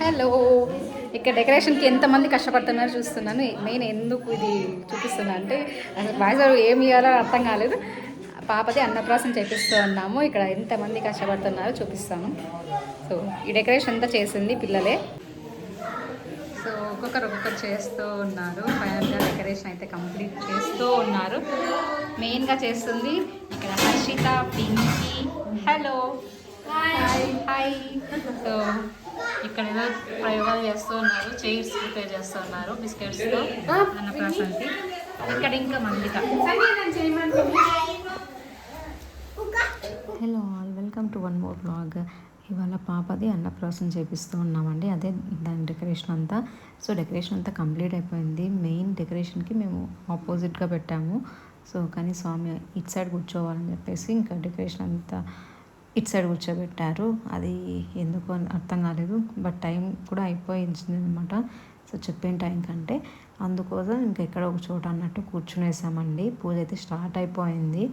Hello. ఇక్కడ డెకరేషన్కి ఎంతమంది కష్టపడుతున్నారో చూస్తున్నాను. మెయిన్ ఎందుకు ఇది చూపిస్తున్నా అంటే అసలు ఏమి ఇవ్వాలో అర్థం కాలేదు. పాపది అన్నప్రాసం చేపిస్తూ ఉన్నాము. ఇక్కడ ఎంతమంది కష్టపడుతున్నారో చూపిస్తాను. సో ఈ డెకరేషన్ అంతా చేసింది పిల్లలే. సో ఒక్కొక్కరు ఒక్కొక్కరు చేస్తూ ఉన్నారు. ఫైనల్గా డెకరేషన్ అయితే కంప్లీట్ చేస్తూ ఉన్నారు. మెయిన్గా చేస్తుంది ఇక్కడ Harshitha Pinky. Hello. Hi hi so ఇక్కడ ఏదో ప్రయోగాలు చేస్తూ ఉన్నారు చైర్స్ ప్రిపేర్ చేస్తూ ఉన్నారు బిస్కెట్స్తో అన్నప్రాసంకి ఇక్కడ ఇంకా మందిక hello all welcome to one more blog ఇవాళ పాపది అన్నప్రాసం చేపిస్తూ ఉన్నామండి. అదే దాని డెకరేషన్ అంతా. సో డెకరేషన్ అంతా కంప్లీట్ అయిపోయింది. మెయిన్ డెకరేషన్కి మేము ఆపోజిట్గా పెట్టాము. సో కానీ స్వామి ఇట్ సైడ్ కూర్చోవాలని చెప్పేసి ఇంకా డెకరేషన్ అంతా ఇటు సైడ్ కూర్చోబెట్టారు. అది ఎందుకు అని అర్థం కాలేదు. బట్ టైం కూడా అయిపోయింది అనమాట సో చెప్పిన టైం కంటే అందుకోసం ఇంకా ఒక చోట అన్నట్టు కూర్చునేసామండి. పూజ అయితే స్టార్ట్ అయిపోయింది.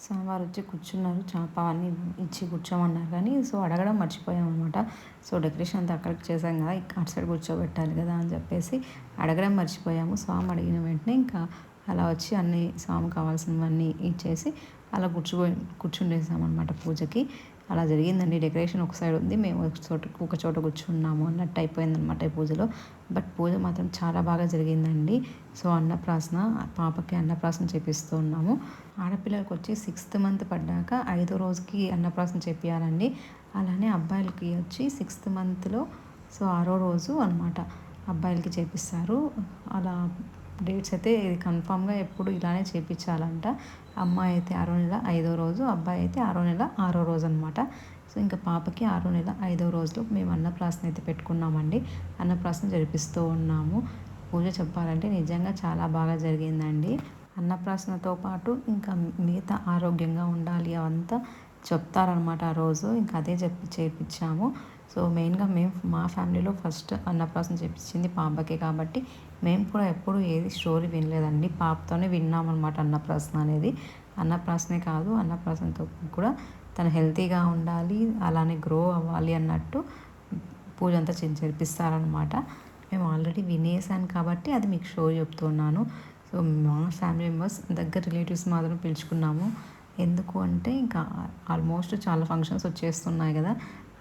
సోమవారం వచ్చి కూర్చున్నారు. చేప అన్నీ ఇచ్చి కూర్చోమన్నారు కానీ సో అడగడం మర్చిపోయాం అనమాట సో డెకరేషన్ అంతా అక్కడికి చేసాం కదా అటు సైడ్ కూర్చోబెట్టాలి కదా అని చెప్పేసి అడగడం మర్చిపోయాము. స్వామి అడిగిన వెంటనే ఇంకా అలా వచ్చి అన్ని స్వామి కావాల్సినవన్నీ ఇచ్చేసి అలా కూర్చుపోయి కూర్చుండేసామన్నమాట పూజకి. అలా జరిగిందండి. డెకరేషన్ ఒక సైడ్ ఉంది. మేము ఒక చోట ఒక చోట కూర్చున్నాము అన్నట్టు అయిపోయిందనమాట ఈ పూజలో. బట్ పూజ మాత్రం చాలా బాగా జరిగిందండి. సో అన్నప్రాసన పాపకి అన్నప్రాసన చేపిస్తూ ఉన్నాము. ఆడపిల్లలకు వచ్చి సిక్స్త్ మంత్ పడ్డాక ఐదో రోజుకి అన్నప్రాసన చేపియాలండి. అలానే అబ్బాయిలకి వచ్చి సిక్స్త్ మంత్లో సో ఆరో రోజు అనమాట అబ్బాయిలకి చేపిస్తారు. అలా డేట్స్ అయితే ఇది కన్ఫామ్గా ఎప్పుడు ఇలానే చేపించాలంట అమ్మాయి అయితే ఆరో నెల ఐదో రోజు అబ్బాయి అయితే ఆరో నెల ఆరో రోజు అనమాట సో ఇంకా పాపకి ఆరో నెల ఐదో రోజులో మేము అన్నప్రాసన అయితే పెట్టుకున్నామండి. అన్నప్రాసన జరిపిస్తూ ఉన్నాము. పూజ చెప్పాలంటే నిజంగా చాలా బాగా జరిగిందండి. అన్నప్రాసనతో పాటు ఇంకా మిగతా ఆరోగ్యంగా ఉండాలి అవంతా చెప్తారనమాట ఆ రోజు. ఇంకా అదే చెప్పి చేర్పించాము సో మెయిన్గా మేము మా ఫ్యామిలీలో ఫస్ట్ అన్నప్రాసన చేపించింది పాపకే కాబట్టి మేము కూడా ఎప్పుడు ఏది స్టోరీ వినలేదండి. పాపతోనే విన్నామన్నమాట అన్నప్రాసన అనేది. అన్నప్రాసనే కాదు అన్నప్రాసనతో కూడా తను హెల్తీగా ఉండాలి అలానే గ్రో అవ్వాలి అన్నట్టు పూజ అంతా జరిపిస్తారనమాట మేము ఆల్రెడీ వినేసాను కాబట్టి అది మీకు షో చెప్తున్నాను. సో మా ఫ్యామిలీ మెంబర్స్ దగ్గర రిలేటివ్స్ మాత్రం పిలుచుకున్నాము. ఎందుకు అంటే ఇంకా ఆల్మోస్ట్ చాలా ఫంక్షన్స్ వచ్చేస్తున్నాయి కదా.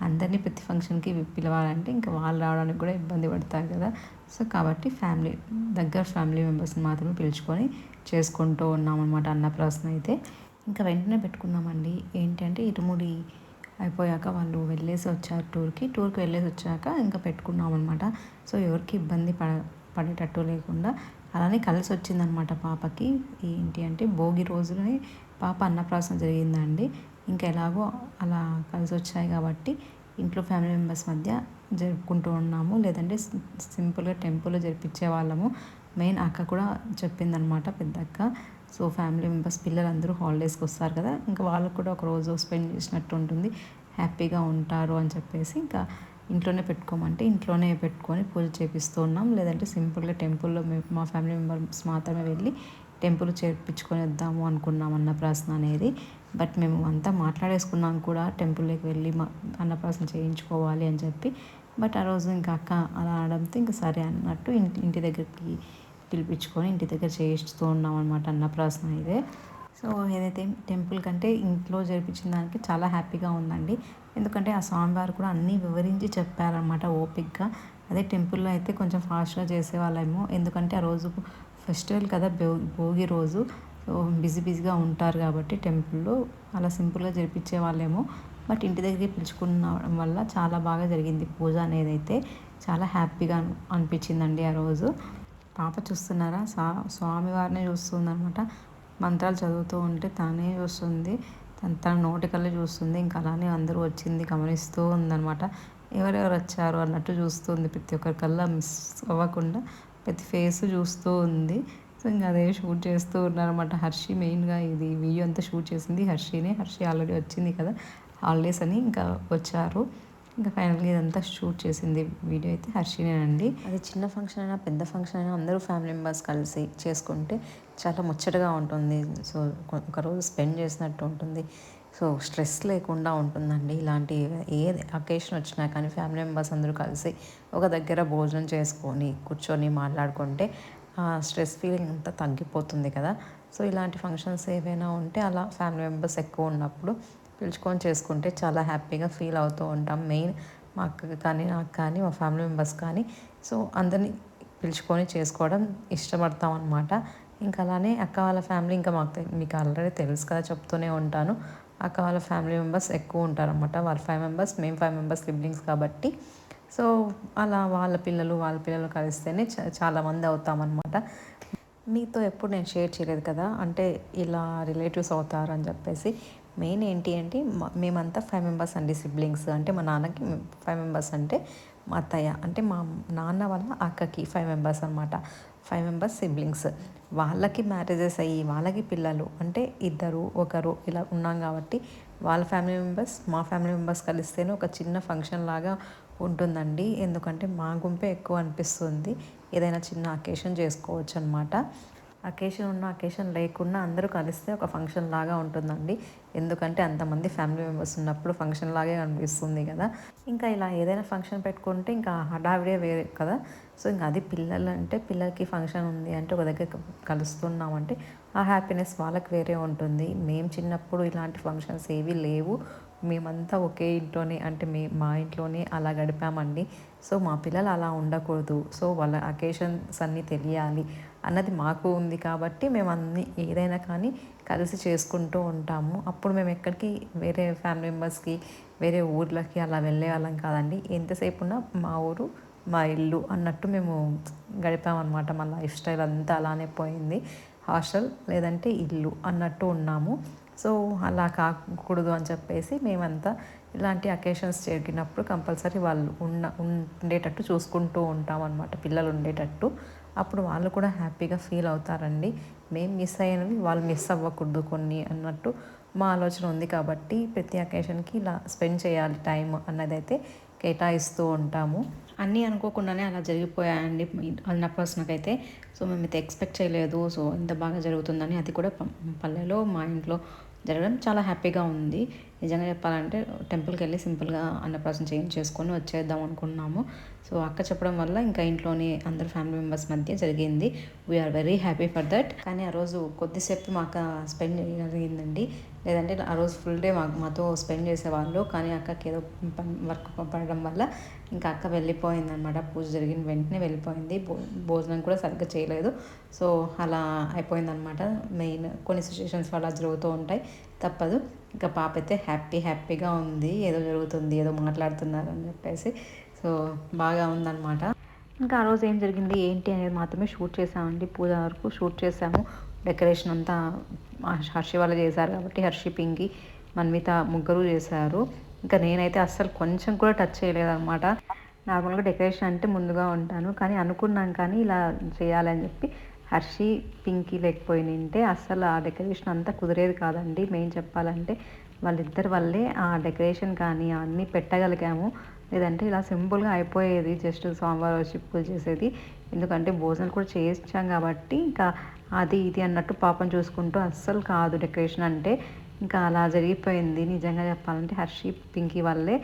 అందరినీ ప్రతి ఫంక్షన్కి పిలవాలంటే ఇంకా వాళ్ళు రావడానికి కూడా ఇబ్బంది పడతారు కదా. సో కాబట్టి ఫ్యామిలీ దగ్గర ఫ్యామిలీ మెంబర్స్ని మాత్రమే పిలుచుకొని చేసుకుంటూ ఉన్నామన్నమాట అన్నప్రాసన అయితే. ఇంకా వెంటనే పెట్టుకున్నామండి ఏంటంటే ఇరుముడి అయిపోయాక వాళ్ళు వెళ్ళేసి వచ్చారు టూర్కి. టూర్కి వెళ్ళేసి వచ్చాక ఇంకా పెట్టుకున్నాం అనమాట సో ఎవరికి ఇబ్బంది పడ పడేటట్టు లేకుండా అలానే కలిసి వచ్చిందనమాట పాపకి. ఏంటి అంటే భోగి రోజుని పాప అన్నప్రాసన జరిగిందండి. ఇంకా ఎలాగో అలా కలిసి వచ్చాయి కాబట్టి ఇంట్లో ఫ్యామిలీ మెంబర్స్ మధ్య జరుపుకుంటూ ఉన్నాము. లేదంటే సింపుల్గా టెంపుల్లో జరిపించే వాళ్ళము. మెయిన్ అక్క కూడా చెప్పిందనమాట పెద్ద అక్క సో ఫ్యామిలీ మెంబర్స్ పిల్లలందరూ హాలిడేస్కి వస్తారు కదా. ఇంకా వాళ్ళకు కూడా ఒక రోజు స్పెండ్ చేసినట్టు ఉంటుంది. హ్యాపీగా ఉంటారు అని చెప్పేసి ఇంకా ఇంట్లోనే పెట్టుకోమంటే ఇంట్లోనే పెట్టుకొని పూజ చేపిస్తూ ఉన్నాం. లేదంటే సింపుల్గా టెంపుల్లో మా ఫ్యామిలీ మెంబర్స్ మాత్రమే వెళ్ళి టెంపుల్ చేర్పించుకొని వద్దాము అనుకున్నాం అన్నప్రాసన అనేది. బట్ మేము అంతా మాట్లాడేసుకున్నాం కూడా టెంపుల్లోకి వెళ్ళి మా అన్నప్రాసన చేయించుకోవాలి అని చెప్పి. బట్ ఆ రోజు ఇంకా అక్క అలా ఆడంతో ఇంకా సరే అన్నట్టు ఇంటి ఇంటి దగ్గరికి పిలిపించుకొని ఇంటి దగ్గర చేయిస్తూ ఉన్నాం అనమాట అన్నప్రాసన ఇదే సో ఏదైతే టెంపుల్ కంటే ఇంట్లో జరిపించిన దానికి చాలా హ్యాపీగా ఉందండి. ఎందుకంటే ఆ స్వామివారు కూడా అన్నీ వివరించి చెప్పారనమాట ఓపిక్గా అదే టెంపుల్లో అయితే కొంచెం ఫాస్ట్గా చేసేవాళ్ళేమో ఎందుకంటే ఆ రోజు ఫెస్టివల్ కదా భోగి రోజు. బిజీ బిజీగా ఉంటారు కాబట్టి టెంపుల్లో అలా సింపుల్గా జరిపించే వాళ్ళేమో. బట్ ఇంటి దగ్గరికి పిలుచుకున్న వల్ల చాలా బాగా జరిగింది పూజ అనేది అయితే చాలా హ్యాపీగా అనిపించిందండి ఆ రోజు. పాప చూస్తున్నారా? స్వా స్వామివారిని చూస్తుందనమాట మంత్రాలు చదువుతూ ఉంటే తానే చూస్తుంది. తన తన నోటికల్లా చూస్తుంది. ఇంకా అలానే అందరూ వచ్చింది గమనిస్తూ ఉందనమాట ఎవరెవరు వచ్చారు అన్నట్టు చూస్తుంది. ప్రతి ఒక్కరికల్లా మిస్ అవ్వకుండా ప్రతి ఫేస్ చూస్తూ ఉంది. ఇంకా అదే షూట్ చేస్తూ ఉన్నారన్నమాట. హర్షి మెయిన్గా ఇది వీడియో అంతా షూట్ చేసింది హర్షినే. హర్షి ఆల్రెడీ వచ్చింది కదా హాలిడేస్ అని ఇంకా వచ్చారు. ఇంకా ఫైనల్గా ఇదంతా షూట్ చేసింది వీడియో అయితే హర్షినేనండి అది చిన్న ఫంక్షన్ అయినా పెద్ద ఫంక్షన్ అయినా అందరూ ఫ్యామిలీ మెంబర్స్ కలిసి చేసుకుంటే చాలా ముచ్చటగా ఉంటుంది. సో ఒక రోజు స్పెండ్ చేసినట్టు ఉంటుంది. సో స్ట్రెస్ లేకుండా ఉంటుందండి ఇలాంటి ఏ అకేషన్ వచ్చినా కానీ ఫ్యామిలీ మెంబర్స్ అందరూ కలిసి ఒక దగ్గర భోజనం చేసుకొని కూర్చొని మాట్లాడుకుంటే స్ట్రెస్ ఫీలింగ్ అంతా తగ్గిపోతుంది కదా. సో ఇలాంటి ఫంక్షన్స్ ఏవైనా ఉంటే అలా ఫ్యామిలీ మెంబర్స్ ఎక్కువ ఉన్నప్పుడు పిలుచుకొని చేసుకుంటే చాలా హ్యాపీగా ఫీల్ అవుతూ ఉంటాం. మెయిన్ మా అక్కకి కానీ నాకు కానీ మా ఫ్యామిలీ మెంబర్స్ కానీ. సో అందరినీ పిలుచుకొని చేసుకోవడం ఇష్టపడతాం అనమాట ఇంకా అలానే అక్క వాళ్ళ ఫ్యామిలీ ఇంకా మాకు మీకు ఆల్రెడీ తెలుసు కదా చెప్తూనే ఉంటాను. అక్క వాళ్ళ ఫ్యామిలీ మెంబర్స్ ఎక్కువ ఉంటారనమాట వాళ్ళ ఫైవ్ మెంబర్స్ మేము ఫైవ్ మెంబర్స్ సిబ్లింగ్స్ కాబట్టి సో అలా వాళ్ళ పిల్లలు వాళ్ళ పిల్లలు కలిస్తేనే చాలామంది చాలా మంది అవుతామన్నమాట. మీతో ఎప్పుడు నేను షేర్ చేయలేదు కదా? అంటే ఇలా రిలేటివ్స్ అవుతారు అని చెప్పేసి. మెయిన్ ఏంటి అంటే మ- మేమంతా ఫైవ్ మెంబర్స్ అండి సిబ్లింగ్స్. అంటే మా నాన్నకి ఫైవ్ మెంబర్స్ అంటే మా అత్తయ్య. అంటే మా నాన్న వాళ్ళ అక్కకి ఫైవ్ మెంబర్స్ అనమాట ఫైవ్ మెంబర్స్ సిబ్లింగ్స్. వాళ్ళకి మ్యారేజెస్ అయ్యి వాళ్ళకి పిల్లలు అంటే ఇద్దరు ఒకరు ఇలా ఉన్నాం కాబట్టి వాళ్ళ ఫ్యామిలీ మెంబర్స్ మా ఫ్యామిలీ మెంబర్స్ కలిస్తేనే ఒక చిన్న ఫంక్షన్ లాగా ఉంటుందండి. ఎందుకంటే మా గుంపే ఎక్కువ అనిపిస్తుంది. ఏదైనా చిన్న అకేషన్ చేసుకోవచ్చు అనమాట అకేషన్ ఉన్న అకేషన్ లేకుండా అందరూ కలిస్తే ఒక ఫంక్షన్ లాగా ఉంటుందండి. ఎందుకంటే అంతమంది ఫ్యామిలీ మెంబర్స్ ఉన్నప్పుడు ఫంక్షన్ లాగే అనిపిస్తుంది కదా. ఇంకా ఇలా ఏదైనా ఫంక్షన్ పెట్టుకుంటే ఇంకా హడావిడే వేరే కదా. సో ఇంకా అది పిల్లలు అంటే పిల్లలకి ఫంక్షన్ ఉంది అంటే ఒక దగ్గర కలుస్తున్నాం కలుస్తున్నామంటే ఆ హ్యాపీనెస్ వాళ్ళకి వేరే ఉంటుంది. మేము చిన్నప్పుడు ఇలాంటి ఫంక్షన్స్ ఏవి లేవు. మేమంతా ఒకే ఇంట్లోనే అంటే మే మా ఇంట్లోనే అలా గడిపామండి. సో మా పిల్లలు అలా ఉండకూడదు. సో వాళ్ళ అకేషన్స్ అన్నీ తెలియాలి అన్నది మాకు ఉంది కాబట్టి మేము అన్ని ఏదైనా కానీ కలిసి చేసుకుంటూ ఉంటాము. అప్పుడు మేము ఎక్కడికి వేరే ఫ్యామిలీ మెంబర్స్కి వేరే ఊర్లకి అలా వెళ్ళే వాళ్ళం కాదండి. ఎంతసేపు ఉన్నా మా ఊరు మా ఇల్లు అన్నట్టు మేము గడిపామన్నమాట. మా లైఫ్ స్టైల్ అంతా అలానే పోయింది. హాస్టల్ లేదంటే ఇల్లు అన్నట్టు ఉన్నాము. సో అలా కాకూడదు అని చెప్పేసి మేమంతా ఇలాంటి అకేషన్స్ జరిగినప్పుడు కంపల్సరీ వాళ్ళు ఉన్న ఉండేటట్టు చూసుకుంటూ ఉంటాం అనమాట పిల్లలు ఉండేటట్టు. అప్పుడు వాళ్ళు కూడా హ్యాపీగా ఫీల్ అవుతారండి. మేము మిస్ అయినవి వాళ్ళు మిస్ అవ్వకూడదు కొన్ని అన్నట్టు మా ఆలోచన ఉంది కాబట్టి ప్రతి అకేషన్కి ఇలా స్పెండ్ చేయాలి టైం అన్నదైతే కేటాయిస్తూ ఉంటాము. అన్నీ అనుకోకుండానే అలా జరిగిపోయాయండి. అన్న పర్సన్కైతే. సో మేమైతే ఎక్స్పెక్ట్ చేయలేదు. సో ఇంత బాగా జరుగుతుందని అది కూడా పల్లెలో మా ఇంట్లో జరగడం చాలా హ్యాపీగా ఉంది. నిజంగా చెప్పాలంటే టెంపుల్కి వెళ్ళి సింపుల్గా అన్నప్రాసం చేంజ్ చేసుకొని వచ్చేద్దాం అనుకున్నాము. సో అక్క చెప్పడం వల్ల ఇంకా ఇంట్లోని అందరు ఫ్యామిలీ మెంబర్స్ మధ్య జరిగింది. We are very happy for that కానీ ఆ రోజు కొద్దిసేపు మాకు స్పెండ్ చేయగలిగిందండి. లేదంటే ఆ రోజు ఫుల్ డే మా మాతో స్పెండ్ చేసేవాళ్ళు. కానీ అక్కకి ఏదో వర్క్ పడడం వల్ల ఇంకా అక్క వెళ్ళిపోయింది అనమాట పూజ జరిగిన వెంటనే వెళ్ళిపోయింది. భో భోజనం కూడా సరిగ్గా చేయలేదు. సో అలా అయిపోయిందనమాట మెయిన్ కొన్ని సిచ్యువేషన్స్ అలా జరుగుతూ ఉంటాయి. తప్పదు. ఇంకా పాప అయితే హ్యాపీ హ్యాపీగా ఉంది. ఏదో జరుగుతుంది ఏదో మాట్లాడుతున్నారు అని చెప్పేసి. సో బాగా ఉందన్నమాట. ఇంకా ఆ రోజు ఏం జరిగింది ఏంటి అనేది మాత్రమే షూట్ చేసామండి. పూజ వరకు షూట్ చేసాము. డెకరేషన్ అంతా హర్షి వాళ్ళు చేశారు కాబట్టి హర్షి పింకి మన్విత ముగ్గురు చేశారు. ఇంకా నేనైతే అస్సలు కొంచెం కూడా టచ్ చేయలేదన్నమాట. నార్మల్గా డెకరేషన్ అంటే ముందుగా ఉంటాను కానీ అనుకున్నాం కానీ ఇలా చేయాలని చెప్పి హర్షి పింకీ లేకపోయినంటే అస్సలు ఆ డెకరేషన్ అంతా కుదిరేది కాదండి. మెయిన్ చెప్పాలంటే వాళ్ళిద్దరి వల్లే ఆ డెకరేషన్ కానీ అన్నీ పెట్టగలిగాము. లేదంటే ఇలా సింపుల్గా అయిపోయేది జస్ట్ సోమవారం వచ్చి పూజ చేసేది. ఎందుకంటే భోజనాలు కూడా చేయించాం కాబట్టి ఇంకా అది ఇది అన్నట్టు పాపం చూసుకుంటూ అస్సలు కాదు డెకరేషన్ అంటే. ఇంకా అలా జరిగిపోయింది. నిజంగా చెప్పాలంటే హర్షి పింకీ వల్లే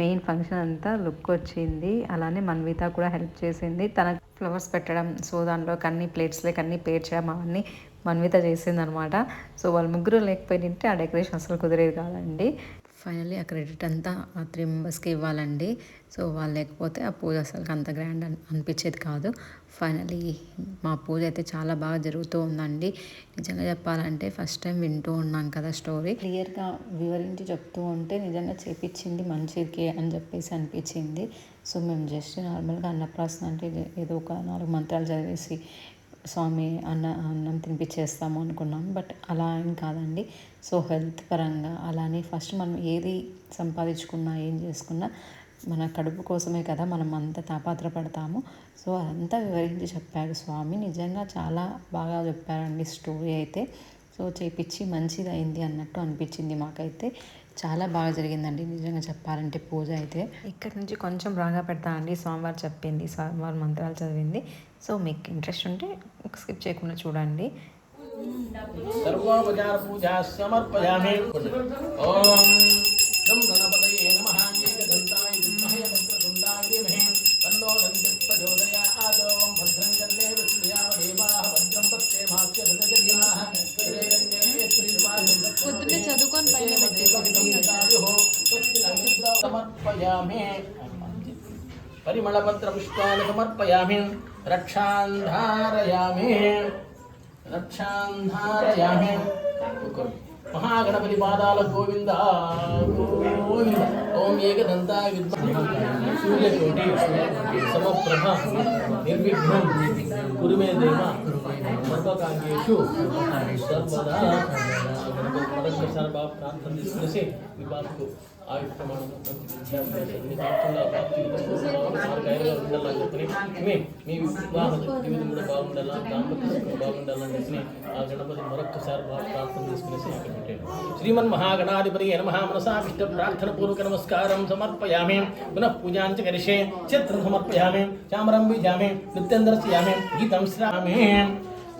మెయిన్ ఫంక్షన్ అంతా లుక్ వచ్చింది. అలానే మన్విత కూడా హెల్ప్ చేసింది. తన ఫ్లవర్స్ పెట్టడం సో దాంట్లో అన్ని ప్లేట్స్లోకి అన్ని పేర్చడం అవన్నీ మన్విత చేసింది అనమాట సో వాళ్ళు ముగ్గురు లేకపోయింటే ఆ డెకరేషన్ అసలు కుదిరేది కాదండి. ఫైనలీ ఆ క్రెడిట్ అంతా ఆ త్రీ మెంబర్స్కి ఇవ్వాలండి. సో వాళ్ళు లేకపోతే ఆ పూజ అసలు అంత గ్రాండ్ అని అనిపించేది కాదు. ఫైనలీ మా పూజ అయితే చాలా బాగా జరుగుతూ ఉందండి. నిజంగా చెప్పాలంటే ఫస్ట్ టైం వింటూ ఉన్నాం కదా స్టోరీ. క్లియర్గా వివరించి చెప్తూ ఉంటే నిజంగా చేపించింది మంచిది అని చెప్పేసి అనిపించింది. సో మేము జస్ట్ నార్మల్గా అన్నప్రాసన అంటే ఏదో ఒక నాలుగు మంత్రాలు చదివేసి స్వామి అన్న అన్నం తినిపించేస్తాము అనుకున్నాం బట్ అలా ఏం కాదండి. సో హెల్త్ పరంగా అలానే ఫస్ట్ మనం ఏది సంపాదించుకున్నా ఏం చేసుకున్నా మన కడుపు కోసమే కదా మనం అంత తాపాత్రపడతాము సో అదంతా వివరించి చెప్పారు స్వామి. నిజంగా చాలా బాగా చెప్పారండి స్టోరీ అయితే. సో చేపించి మంచిది అయింది అన్నట్టు అనిపించింది మాకైతే. చాలా బాగా జరిగిందండి నిజంగా చెప్పాలంటే పూజ అయితే. ఇక్కడ నుంచి కొంచెం బాగా పెడతా అండి. సోమవారం చెప్పింది సోమవారం మంత్రాలు చదివింది. సో మీకు ఇంట్రెస్ట్ ఉంటే స్కిప్ చేయకుండా చూడండి. సర్వోపచార పూజ ఓం. कमलपत्रपुष्पाणि समर्पयामि रक्षान्धारयामि। रक्षान्धारयामि। महागणपतिपादाल गोविन्द। गोविन्द ॐ एकदन्ताय विद्महे। सूर्यकोटि समप्रभा निर्विघ्नं। कुरु मे देव, सर्वकार्येषु सर्वदा దేవ బాబు ప్రాంతం తీసుకొచ్చి సర్వ మీ బాబుకు ఆయుష్ ప్రమాణం మీ కాకుండా ఉండాలని చెప్పని మీ మీ వివాహ జీవితం కూడా బాగుండాలా? దాంపత్య బాగుండాలని చెప్పని ఆ గణపతి తీసుకునేసి ఇక్కడ శ్రీమన్ మహాగణాధిపతి నమ మనసాభిష్ట ప్రార్థన పూర్వక నమస్కారం సమర్పయామి. పునః పూజాంచ కరిషే చిత్రం సమర్పయామి. చామరం బీజామి నృత్యందర్శయామి గీతం శ్రామి.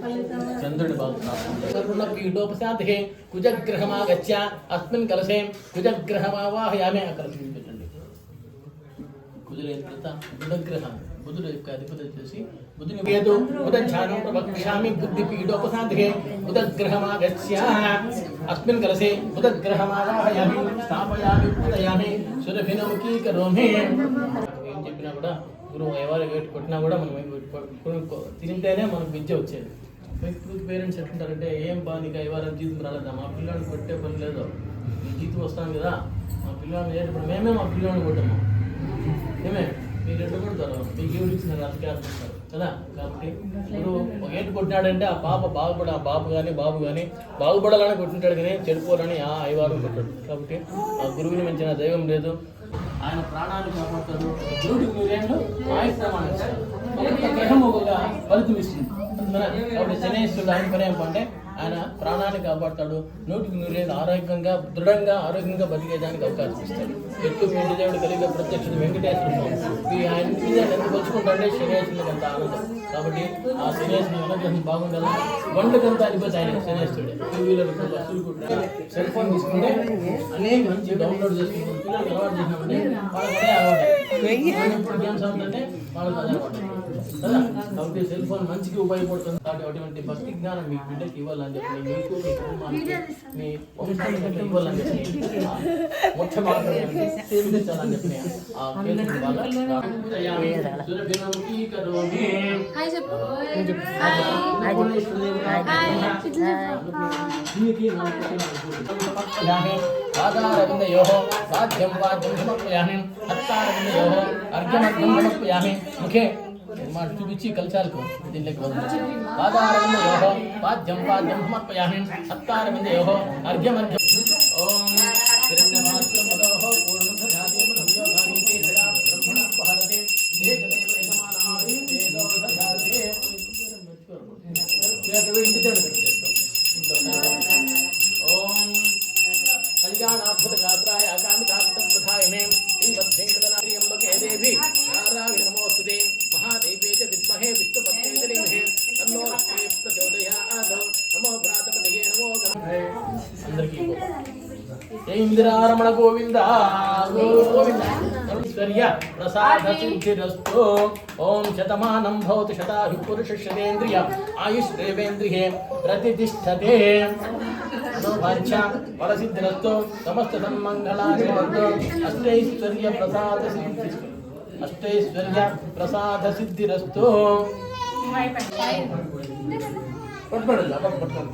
అస్మిన్ కలసే సూర్యగ్రహమావాహయామి స్థాపయామి పూజయామి సురభిరముఖీ కరోమి చంద్రుడి బాగున్నా పీఠోపశాంతి కుజగ్రహమాగత్య అస్మిన్ కలసే కుజగ్రహమావాహయామి అక్కడ పెట్టండి కుజుల యొక్క బుధగ్రహం బుధుడు యొక్క అధిపతి వచ్చేసి బుధుని వేదు బుధ ధ్యానం ప్రవక్ష్యామి బుద్ధి పీఠోపశాంతికే బుధగ్రహమాగత్య అస్మిన్ కలసే బుధగ్రహమావాహయామి స్థాపయామి పూజయామి సురభినముఖీ కరోమి ఏం చెప్పినా కూడా గురువు ఎవరు వేటు కొట్టినా కూడా మనం ఏం కొ- కొ- కొ- తింటేనే మనకు విద్య వచ్చేది ఇప్పుడు పేరెంట్స్ ఎట్లుంటారంటే ఏం బా నీకు అయ్యవారం జీతం రాలేదా? మా పిల్లాడిని కొట్టే పని లేదు. నీకు జీతం వస్తాను కదా. మా పిల్లవాడిని ఇప్పుడు మేమే మా పిల్లవాడిని కొట్టాము. ఏమే? మీరు ఎట్లా కొడతారు మీకు ఎవరు ఇచ్చిన రాజకీయాలు కదా? కాబట్టి ఇప్పుడు ఒక ఏటు కొట్టినాడంటే ఆ పాప బాగుపడ ఆ బాబు కానీ బాబు కానీ బాగుపడాలని కొట్టింటాడు కానీ చెడిపోవాలని ఆ అయ్యవారం కొట్టాడు. కాబట్టి ఆ గురువుని మించిన దైవం లేదు. ఆయన ప్రాణాన్ని కాపాడుతాడు. గురువుకి నూరేళ్ళు ఆయుష్ ఒక గ్రహం ఒక ఫలితం ఇస్తుంది. కాబట్టి శనేశ్వరుడు ఆయన పని ఏంటంటే ఆయన ప్రాణాన్ని కాపాడతాడు నూటికి నూరేళ్ళు ఆరోగ్యంగా దృఢంగా ఆరోగ్యంగా బతికేదానికి అవకాశం ఇస్తాడు. ఎట్లు వెండి దేవుడు కలిగే ప్రత్యక్షత వెంకటేశ్వర స్వామి ఈ ఆయన ఎంత కొలుచుకుంటాడే శనేశ్వరునికి అంత ఆనందం. కాబట్టి ఆ శనేశ్వరుని అనుగ్రహం బాగుండాలి. వంటకంతా అధిపతి ఆయన శనేశ్వరుడు టూ వీలర్ సెల్ ఫోన్ తీసుకుంటే అనేక మంచి డౌన్లోడ్ చేసుకుంటారు పిల్లలు అలవాటు చేసినామంటే వాళ్ళకి అలవాటు. ఎప్పుడు గేమ్స్ ఆడుతుంటే వాళ్ళకి అలవాటు. కాబట్టి సెల్ ఫోన్ మంచికి ఉపయోగపడుతుంది కాబట్టి అటువంటి భక్తి జ్ఞానం మీ బిడ్డకి ఇవ్వాలని చెప్పి మీకు మీ కుటుంబానికి మీ వంశానికి ఇవ్వాలని చెప్పి సేవించాలని ఆ పాదారవిందయోః వాద్యం వాద్యం సమర్పయామి హస్తారవిందయోః అర్ఘ్యమర్ఘ్యం సమర్పయామి ముఖే మాట చూపించి కలచాలకు దీనిలోకి వదిలి పాదారవిందయోః వాద్యం వాద్యం సమర్పయామి హస్తారవిందయోః అర్ఘ్యమర్ఘ్యం ఓం ఇందిరారమణ గోవింద గోవింద. ఐశ్వర్య ప్రసాద సిద్ధిరస్తు ఓం శతమానం భవతి శతాయు పురుష శతేంద్రియ ఆయుష్ దేవేంద్రియే ప్రతిష్టతే మనోవాంఛా ఫలసిద్ధిరస్తు సమస్త సన్మంగళాని భవంతు అష్టైశ్వర్య ప్రసాద సిద్ధి అష్టైశ్వర్య ప్రసాద సిద్ధిరస్తు. పట్టుకోండి పట్టుకోండి.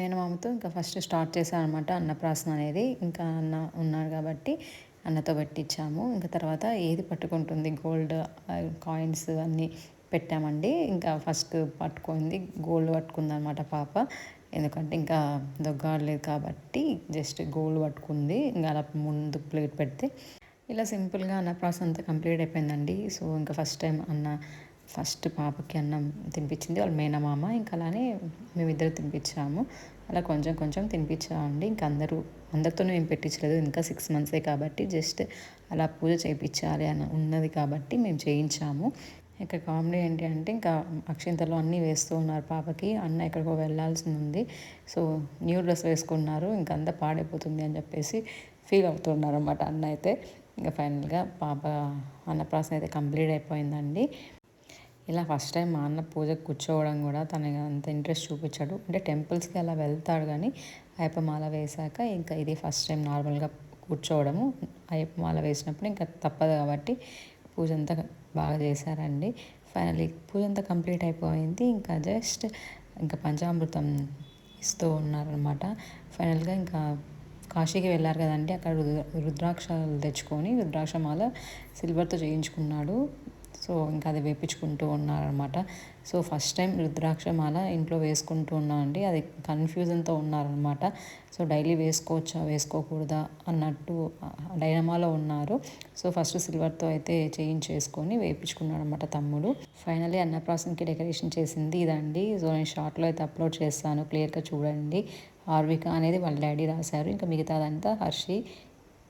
మేనమామతో ఇంకా ఫస్ట్ స్టార్ట్ చేశారనమాట అన్నప్రాసన అనేది. ఇంకా అన్న ఉన్నారు కాబట్టి అన్నతో పెట్టించాము. ఇంకా తర్వాత ఏది పట్టుకుంటుంది? గోల్డ్ కాయిన్స్ అన్నీ పెట్టామండి. ఇంకా ఫస్ట్ పట్టుకుంది గోల్డ్ పట్టుకుంది అనమాట పాప. ఎందుకంటే ఇంకా దొగ్గాడలేదు కాబట్టి జస్ట్ గోల్డ్ పట్టుకుంది. ఇంకా అలా ముందు ప్లేట్ పెడితే ఇలా సింపుల్గా అన్న ప్రాసెస్ అంతా కంప్లీట్ అయిపోయిందండి. సో ఇంకా ఫస్ట్ టైం అన్న ఫస్ట్ పాపకి అన్నం తినిపించింది వాళ్ళ మేనమామ. ఇంకా అలానే మేమిద్దరు తినిపించాము. అలా కొంచెం కొంచెం తినిపించామండి. ఇంకా అందరూ అందరితోనూ ఏం పెట్టించలేదు. ఇంకా సిక్స్ మంత్సే కాబట్టి జస్ట్ అలా పూజ చేయించాలి అని ఉన్నది కాబట్టి మేము చేయించాము. ఇక్కడ కామెడీ ఏంటి అంటే ఇంకా అక్షింతలు అన్నీ వేస్తూ ఉన్నారు పాపకి. అన్న ఎక్కడికో వెళ్ళాల్సి ఉంది. సో న్యూ డ్రెస్ వేసుకున్నారు. ఇంకా అంతా పాడైపోతుంది అని చెప్పేసి ఫీల్ అవుతున్నారు అన్నమాట అన్న అయితే. ఇంకా ఫైనల్గా పాప అన్నప్రాసన అయితే కంప్లీట్ అయిపోయిందండి. ఇలా ఫస్ట్ టైం మా అన్న పూజకు కూర్చోవడం కూడా తనకి అంత ఇంట్రెస్ట్ చూపించాడు. అంటే టెంపుల్స్కి అలా వెళ్తాడు కానీ అయ్యప్పమాల వేశాక ఇంకా ఇది ఫస్ట్ టైం నార్మల్గా కూర్చోవడము. అయ్యప్పమాల వేసినప్పుడు ఇంకా తప్పదు కాబట్టి పూజ అంతా బాగా చేశారండి. ఫైనలీ పూజ అంతా కంప్లీట్ అయిపోయింది. ఇంకా జస్ట్ ఇంకా పంచామృతం ఇస్తూ ఉన్నారనమాట ఫైనల్గా ఇంకా కాశీకి వెళ్ళారు కదండి. అక్కడ రుద్ర రుద్రాక్షలు తెచ్చుకొని రుద్రాక్షమాల సిల్వర్తో చేయించుకున్నాడు. సో ఇంకా అది వేపించుకుంటూ ఉన్నారనమాట సో ఫస్ట్ టైం రుద్రాక్షమాల ఇంట్లో వేసుకుంటూ ఉన్నానండి అది కన్ఫ్యూజన్తో ఉన్నారనమాట సో డైలీ వేసుకోవచ్చా వేసుకోకూడదా అన్నట్టు డైనమాలో ఉన్నారు. సో ఫస్ట్ సిల్వర్తో అయితే చేయించేసుకొని వేయించుకున్నాడు అనమాట తమ్ముడు. ఫైనలీ అన్నప్రాసన్కి డెకరేషన్ చేసింది ఇదండి. సో నేను షార్ట్లో అయితే అప్లోడ్ చేస్తాను క్లియర్గా చూడండి. ఆర్విక అనేది వాళ్ళ డాడీ రాశారు. ఇంకా మిగతాదంతా హర్షి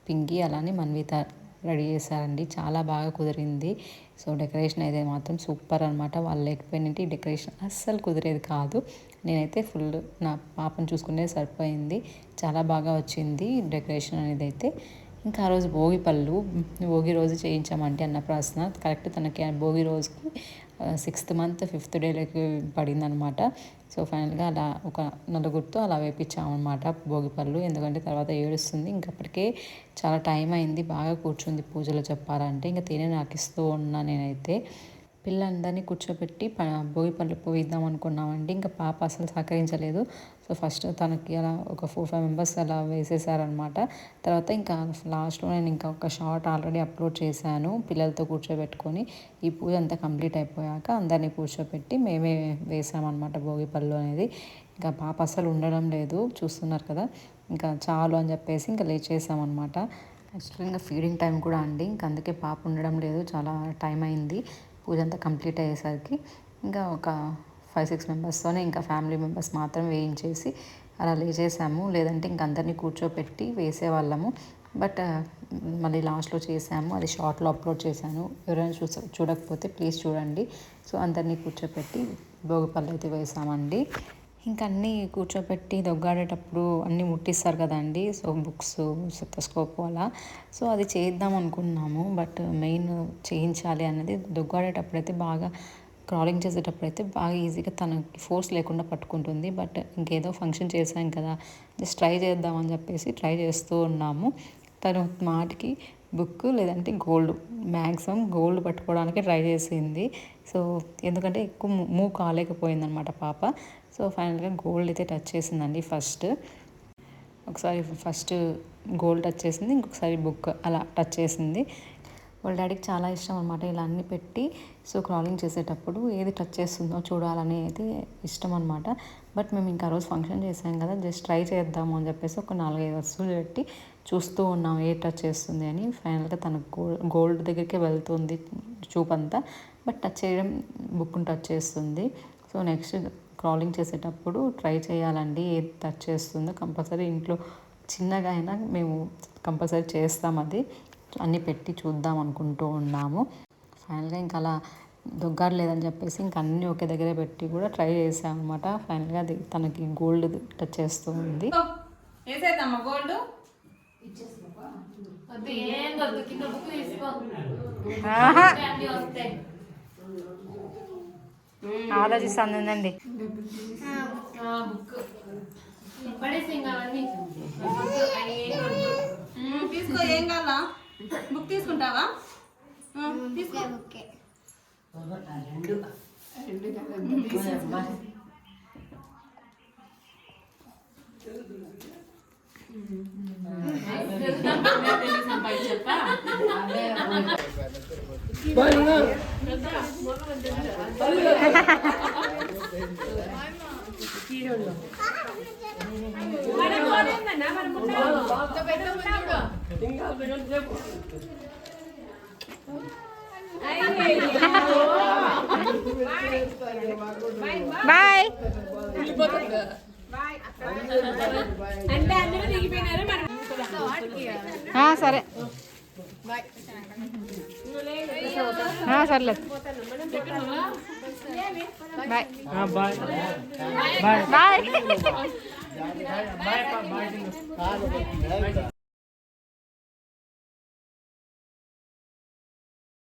పింకి అలానే మన్విత రెడీ చేశారండి. చాలా బాగా కుదిరింది. సో డెకరేషన్ అయితే మాత్రం సూపర్ అనమాట వాళ్ళు లేకపోయినట్టు ఈ డెకరేషన్ అస్సలు కుదిరేది కాదు. నేనైతే ఫుల్ నా పాపను చూసుకునేది సరిపోయింది. చాలా బాగా వచ్చింది డెకరేషన్ అనేది అయితే. ఇంకా ఆ రోజు భోగి పళ్ళు భోగి రోజు చేయించామంటే అన్నప్రాసన కరెక్ట్ తనకి భోగి రోజుకి సిక్స్త్ మంత్ ఫిఫ్త్ డేలోకి పడిందనమాట. సో ఫైనల్గా అలా ఒక నలుగురితో అలా వేపించామన్నమాట భోగిపళ్ళు. ఎందుకంటే తర్వాత ఏడుస్తుంది. ఇంకప్పటికే చాలా టైం అయింది. బాగా కూర్చుంది పూజలో చెప్పాలంటే. ఇంకా తేనె నాకు ఇస్తూ ఉన్నా నేనైతే. పిల్లలందరినీ కూర్చోబెట్టి ప భోగి పళ్ళు పోయిద్దాం అనుకున్నామండి. ఇంకా పాప అసలు సహకరించలేదు. సో ఫస్ట్ తనకి అలా ఒక ఫోర్ ఫైవ్ మెంబర్స్ అలా వేసేసారనమాట తర్వాత ఇంకా లాస్ట్లో నేను ఇంకా ఒక షార్ట్ ఆల్రెడీ అప్లోడ్ చేశాను పిల్లలతో కూర్చోబెట్టుకొని. ఈ పూజ అంతా కంప్లీట్ అయిపోయాక అందరినీ కూర్చోబెట్టి మేమే వేసామన్నమాట భోగి పళ్ళు అనేది. ఇంకా పాప అసలు ఉండడం లేదు. చూస్తున్నారు కదా. ఇంకా చాలు అని చెప్పేసి ఇంకా లేచేసామన్నమాట. యాక్చువల్గా ఇంకా ఫీడింగ్ టైం కూడా అండి. ఇంకా అందుకే పాప ఉండడం లేదు. చాలా టైం అయింది. పూజ అంతా కంప్లీట్ అయ్యేసరికి ఇంకా ఒక ఫైవ్ సిక్స్ మెంబర్స్తోనే ఇంకా ఫ్యామిలీ మెంబర్స్ మాత్రం వేయించేసి అలా లేచేసాము. లేదంటే ఇంక అందరినీ కూర్చోపెట్టి వేసేవాళ్ళము. బట్ మళ్ళీ లాస్ట్లో చేసాము. అది షార్ట్లో అప్లోడ్ చేశాను. ఎవరైనా చూస చూడకపోతే ప్లీజ్ చూడండి. సో అందరినీ కూర్చోపెట్టి భోగిపళ్ళు అయితే వేసామండి. ఇంకా అన్నీ కూర్చోబెట్టి దొగ్గాడేటప్పుడు అన్నీ ముట్టిస్తారు కదండి. సో బుక్స్ సెత్తస్కోప్ అలా. సో అది చేద్దాం అనుకున్నాము. బట్ మెయిన్ చేయించాలి అన్నది దొగ్గాడేటప్పుడు అయితే బాగా క్రాలింగ్ చేసేటప్పుడైతే బాగా ఈజీగా తనకి ఫోర్స్ లేకుండా పట్టుకుంటుంది. బట్ ఇంకేదో ఫంక్షన్ చేశాం కదా జస్ట్ ట్రై చేద్దామని చెప్పేసి ట్రై చేస్తూ ఉన్నాము. తను మాటికి బుక్ లేదంటే గోల్డ్ మ్యాక్సిమం గోల్డ్ పట్టుకోవడానికి ట్రై చేసింది. సో ఎందుకంటే ఎక్కువ మూవ్ కాలేకపోయిందనమాట పాప. సో ఫైనల్గా గోల్డ్ అయితే టచ్ చేసిందండి ఫస్ట్. ఒకసారి ఫస్ట్ గోల్డ్ టచ్ చేసింది ఇంకొకసారి బుక్ అలా టచ్ చేసింది. వాళ్ళ డాడీకి చాలా ఇష్టం అనమాట ఇలా అన్ని పెట్టి సో క్రాలింగ్ చేసేటప్పుడు ఏది టచ్ చేస్తుందో చూడాలని అయితే ఇష్టం అనమాట బట్ మేము ఇంకా రోజు ఫంక్షన్ చేసాం కదా జస్ట్ ట్రై చేద్దాము అని చెప్పేసి ఒక నాలుగైదు వస్తువులు పెట్టి చూస్తూ ఉన్నాం ఏ టచ్ చేస్తుంది అని. ఫైనల్గా తన గోల్డ్ గోల్డ్ దగ్గరికి వెళ్తుంది చూపంతా బట్ టచ్ చేయడం బుక్ను టచ్ చేస్తుంది. సో నెక్స్ట్ క్రాలింగ్ చేసేటప్పుడు ట్రై చేయాలండి. ఏది టచ్ చేస్తుందో కంపల్సరీ ఇంట్లో చిన్నగా అయినా మేము కంపల్సరీ చేస్తాం అది. అన్నీ పెట్టి చూద్దాం అనుకుంటూ ఉన్నాము. ఫైనల్గా ఇంకా అలా దొగ్గాడు లేదని చెప్పేసి ఇంకా అన్నీ ఒకే దగ్గర పెట్టి కూడా ట్రై చేసాం అనమాట ఫైనల్గా అది తనకి గోల్డ్ టచ్ చేస్తూ ఉంది. గోల్డ్ బుక్ తీసుకో ఏం కావాలా? బుక్ తీసుకుంటావా? తీసుకో. బాయ్ ఆ, సరే ఆ, సర్లే బాయ్ బాయ్ బాయ్